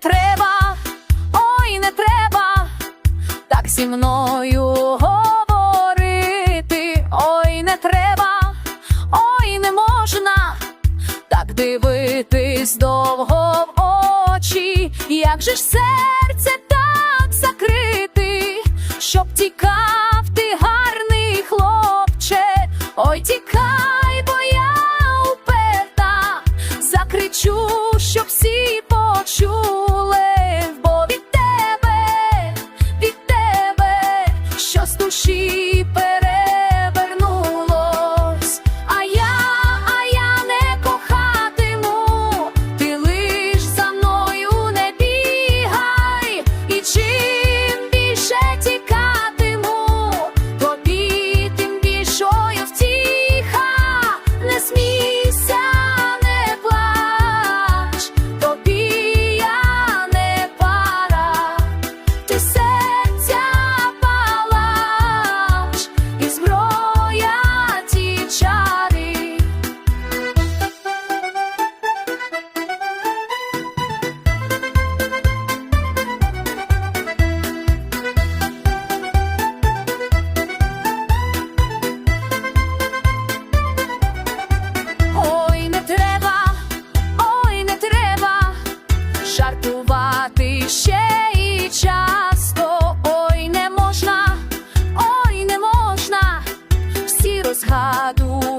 треба, ой, не треба так зі мною говорити. Ой, не треба, ой, не можна так дивитись довго в очі. Як же ж серце так закрити, щоб тікав ти гарний хлопче, ой, тікай, child. lado.